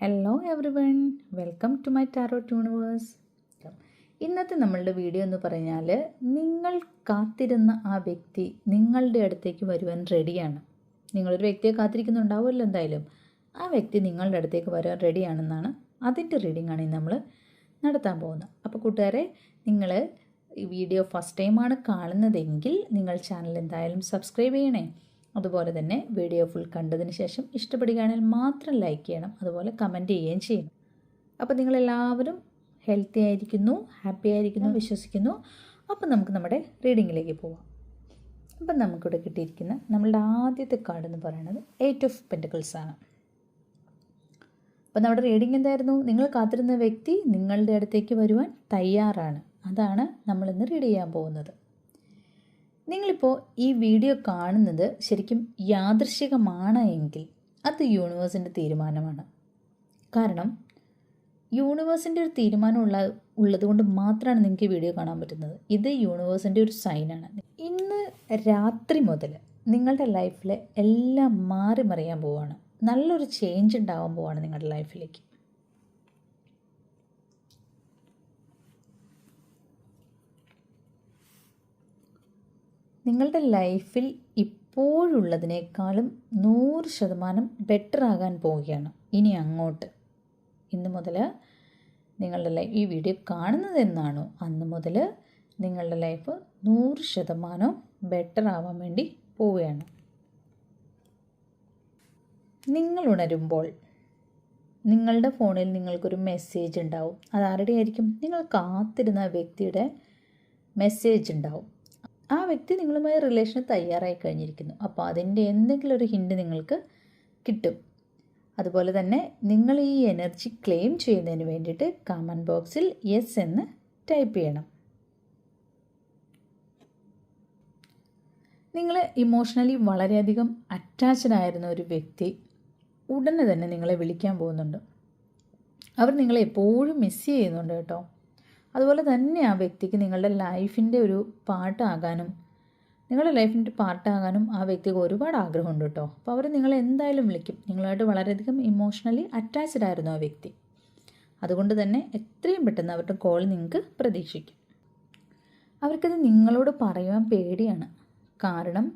Hello everyone welcome to my tarot universe ഇന്നത്തെ നമ്മളുടെ video എന്ന് പറഞ്ഞാൽ നിങ്ങൾ കാത്തിരുന്ന ആ വ്യക്തി നിങ്ങളുടെ അടുത്തേക്ക് വരുവാൻ റെഡിയാണ് നിങ്ങളൊരു വ്യക്തിയെ കാത്തിരിക്കുന്നുണ്ടാവുമല്ലോ എന്തായാലും. ആ വ്യക്തി നിങ്ങളുടെ അടുത്തേക്ക് വരാൻ റെഡിയാണെന്നാണ് അതിന്റെ റീഡിംഗ് ആണ് നമ്മൾ നടത്താൻ പോകുന്നത്. അപ്പോൾ കൂട്ടുകാരെ നിങ്ങൾ ഈ വീഡിയോ ഫസ്റ്റ് ടൈമാണ് കാണുന്നതെങ്കിൽ നിങ്ങൾ ചാനൽ എന്തായാലും സബ്സ്ക്രൈബ് ചെയ്യണേ. അതുപോലെ തന്നെ വീഡിയോ ഫുൾ കണ്ടതിന് ശേഷം ഇഷ്ടപ്പെടുകയാണെങ്കിൽ മാത്രം ലൈക്ക് ചെയ്യണം അതുപോലെ കമന്റ് ചെയ്യുകയും ചെയ്യണം. അപ്പോൾ നിങ്ങളെല്ലാവരും ഹെൽത്തി ആയിരിക്കുന്നു ഹാപ്പി ആയിരിക്കുന്നു വിശ്വസിക്കുന്നു. അപ്പോൾ നമുക്ക് നമ്മുടെ റീഡിങ്ങിലേക്ക് പോവാം. അപ്പം നമുക്കിവിടെ കിട്ടിയിരിക്കുന്ന നമ്മളുടെ ആദ്യത്തെ കാർഡ് എന്ന് പറയുന്നത് എയ്റ്റ് ഓഫ് പെന്റിക്കിൾസ് ആണ്. അപ്പോൾ നമ്മുടെ റീഡിംഗ് എന്തായിരുന്നു? നിങ്ങൾ കാത്തിരുന്ന വ്യക്തി നിങ്ങളുടെ അടുത്തേക്ക് വരുവാൻ തയ്യാറാണ്. അതാണ് നമ്മളിന്ന് റീഡ് ചെയ്യാൻ പോകുന്നത്. നിങ്ങളിപ്പോൾ ഈ വീഡിയോ കാണുന്നത് ശരിക്കും യാദൃശികമാണ് എങ്കിൽ അത് യൂണിവേഴ്സിന്റെ തീരുമാനമാണ്. കാരണം യൂണിവേഴ്സിന്റെ ഒരു തീരുമാനമുള്ള ഉള്ളതുകൊണ്ട് മാത്രമാണ് നിങ്ങൾക്ക് വീഡിയോ കാണാൻ പറ്റുന്നത്. ഇത് യൂണിവേഴ്സിന്റെ ഒരു സൈനാണ്. ഇന്ന് രാത്രി മുതൽ നിങ്ങളുടെ ലൈഫിൽ എല്ലാം മാറി മറിയാൻ പോവുകയാണ് നല്ലൊരു ചേഞ്ച് ഉണ്ടാവാൻ പോവുകയാണ് നിങ്ങളുടെ ലൈഫിലേക്ക്. നിങ്ങളുടെ ലൈഫിൽ ഇപ്പോഴുള്ളതിനേക്കാളും നൂറ് ശതമാനം ബെറ്റർ ആകാൻ പോവുകയാണ്. ഇനി അങ്ങോട്ട്. ഇന്ന് മുതൽ നിങ്ങളുടെ ലൈഫ് ഈ വീഡിയോ കാണുന്നത് എന്നാണോ? അന്ന് മുതൽ നിങ്ങളുടെ ലൈഫ് നൂറ് ശതമാനം ബെറ്റർ ആവാൻ വേണ്ടി പോവുകയാണ്. നിങ്ങൾ ഉണരുമ്പോൾ നിങ്ങളുടെ ഫോണിൽ നിങ്ങൾക്കൊരു മെസ്സേജ് ഉണ്ടാവും. അത് ആരുടെ ആയിരിക്കും നിങ്ങൾ കാത്തിരുന്ന വ്യക്തിയുടെ മെസ്സേജ് ഉണ്ടാവും. ആ വ്യക്തി നിങ്ങളുമായി റിലേഷന് തയ്യാറായി കഴിഞ്ഞിരിക്കുന്നു. അപ്പോൾ അതിന്റെ എന്തെങ്കിലും ഒരു ഹിൻഡ് നിങ്ങൾക്ക് കിട്ടും. അതുപോലെ തന്നെ നിങ്ങൾ ഈ എനർജി ക്ലെയിം ചെയ്യുന്നതിന് വേണ്ടിയിട്ട് കമന്റ് ബോക്സിൽ യെസ് എന്ന് ടൈപ്പ് ചെയ്യണം. നിങ്ങൾ ഇമോഷണലി വളരെയധികം അറ്റാച്ച്ഡ് ആയിരുന്ന ഒരു വ്യക്തി ഉടനെ തന്നെ നിങ്ങളെ വിളിക്കാൻ പോകുന്നുണ്ട്. അവർ നിങ്ങളെ എപ്പോഴും മിസ് ചെയ്യുന്നുണ്ട് കേട്ടോ. അതുപോലെ തന്നെ ആ വ്യക്തിക്ക് നിങ്ങളുടെ ലൈഫിന്റെ ഒരു പാട്ടാകാനും നിങ്ങളുടെ ലൈഫിന്റെ പാട്ടാകാനും ആ വ്യക്തിക്ക് ഒരുപാട് ആഗ്രഹമുണ്ട് കേട്ടോ. അപ്പോൾ അവർ നിങ്ങളെ എന്തായാലും വിളിക്കും. നിങ്ങളായിട്ട് വളരെയധികം ഇമോഷണലി അറ്റാച്ച്ഡ് ആയിരുന്നു ആ വ്യക്തി. അതുകൊണ്ട് തന്നെ എത്രയും പെട്ടെന്ന് അവരുടെ കോൾ നിങ്ങൾക്ക് പ്രതീക്ഷിക്കും. അവർക്കത് നിങ്ങളോട് പറയുവാൻ പേടിയാണ്. കാരണം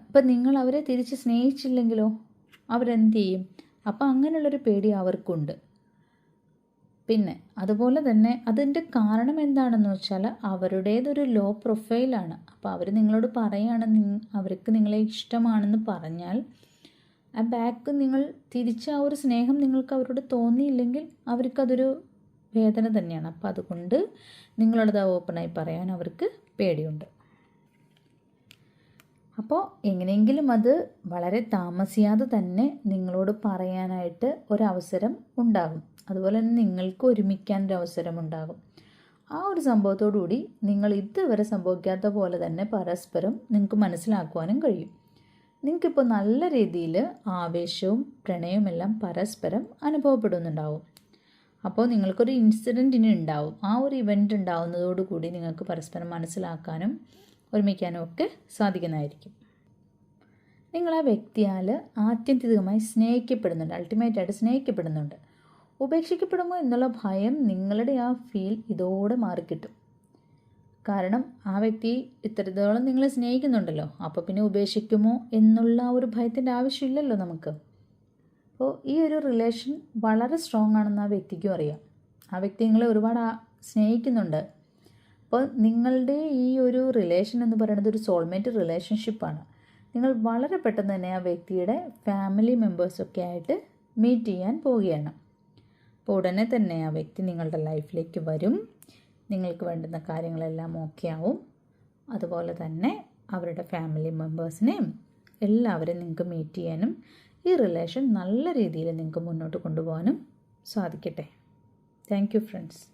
ഇപ്പം നിങ്ങൾ അവരെ തിരിച്ച് സ്നേഹിച്ചില്ലെങ്കിലോ? അവരെന്ത് ചെയ്യും? അപ്പോൾ അങ്ങനെയുള്ളൊരു പേടി അവർക്കുണ്ട്. പിന്നെ അതുപോലെ തന്നെ അതിന്റെ കാരണം എന്താണെന്ന് വെച്ചാൽ അവരുടേതൊരു ലോ പ്രൊഫൈലാണ് അപ്പോൾ അവർ നിങ്ങളോട് പറയുകയാണ് അവർക്ക് നിങ്ങളെ ഇഷ്ടമാണെന്ന് പറഞ്ഞാൽ ആ ബാക്ക് നിങ്ങൾ തിരിച്ച് ആ ഒരു സ്നേഹം നിങ്ങൾക്ക് അവരോട് തോന്നിയില്ലെങ്കിൽ അവർക്കതൊരു വേദന തന്നെയാണ്. അപ്പോൾ അതുകൊണ്ട് നിങ്ങളോടത് ഓപ്പണായി പറയാൻ അവർക്ക് പേടിയുണ്ട്. അപ്പോൾ എങ്ങനെയെങ്കിലും അത് വളരെ താമസിയാതെ തന്നെ നിങ്ങളോട് പറയാനായിട്ട് ഒരവസരം ഉണ്ടാകും. അതുപോലെ തന്നെ നിങ്ങൾക്ക് ഒരുമിക്കാൻ ഒരു അവസരമുണ്ടാകും ആ ഒരു സംഭവത്തോടുകൂടി നിങ്ങൾ ഇതുവരെ സംഭവിക്കാത്ത പോലെ തന്നെ പരസ്പരം നിങ്ങൾക്ക് മനസ്സിലാക്കുവാനും കഴിയും. നിങ്ങൾക്കിപ്പോൾ നല്ല രീതിയിൽ ആവേശവും പ്രണയവും എല്ലാം പരസ്പരം അനുഭവപ്പെടുന്നുണ്ടാവും. അപ്പോൾ നിങ്ങൾക്കൊരു ഇൻസിഡന്റ് ഇനി ഉണ്ടാവും. ആ ഒരു ഇവന്റ് ഉണ്ടാവുന്നതോടുകൂടി നിങ്ങൾക്ക് പരസ്പരം മനസ്സിലാക്കാനും ഒരുമിക്കാനും ഒക്കെ സാധിക്കുന്നതായിരിക്കും. നിങ്ങൾ ആ വ്യക്തിയാൽ ആത്യന്തികമായി സ്നേഹിക്കപ്പെടുന്നുണ്ട്. അൾട്ടിമേറ്റായിട്ട് സ്നേഹിക്കപ്പെടുന്നുണ്ട്. ഉപേക്ഷിക്കപ്പെടുമോ എന്നുള്ള ഭയം നിങ്ങളുടെ ആ ഫീൽ ഇതോടെ മാറിക്കിട്ടും. കാരണം ആ വ്യക്തി ഇത്രത്തോളം നിങ്ങളെ സ്നേഹിക്കുന്നുണ്ടല്ലോ. അപ്പോൾ പിന്നെ ഉപേക്ഷിക്കുമോ എന്നുള്ള ആ ഒരു ഭയത്തിന്റെ ആവശ്യമില്ലല്ലോ നമുക്ക്. അപ്പോൾ ഈ ഒരു റിലേഷൻ വളരെ സ്ട്രോങ് ആണെന്ന് ആ വ്യക്തിക്കും അറിയാം. ആ വ്യക്തി നിങ്ങളെ ഒരുപാട് സ്നേഹിക്കുന്നുണ്ട്. അപ്പോൾ നിങ്ങളുടെ ഈ ഒരു റിലേഷൻ എന്ന് പറയുന്നത് ഒരു സോൾമേറ്റ് റിലേഷൻഷിപ്പാണ് നിങ്ങൾ വളരെ പെട്ടെന്ന് തന്നെ ആ വ്യക്തിയുടെ ഫാമിലി മെമ്പേഴ്സൊക്കെ ആയിട്ട് മീറ്റ് ചെയ്യാൻ പോവുകയാണ്. അപ്പോൾ ഉടനെ തന്നെ ആ വ്യക്തി നിങ്ങളുടെ ലൈഫിലേക്ക് വരും. നിങ്ങൾക്ക് വേണ്ടുന്ന കാര്യങ്ങളെല്ലാം ഓക്കെ ആവും. അതുപോലെ തന്നെ അവരുടെ ഫാമിലി മെമ്പേഴ്സിനെയും എല്ലാവരെയും നിങ്ങൾക്ക് മീറ്റ് ചെയ്യാനും ഈ റിലേഷൻ നല്ല രീതിയിൽ നിങ്ങൾക്ക് മുന്നോട്ട് കൊണ്ടുപോകാനും സാധിക്കട്ടെ. Thank you friends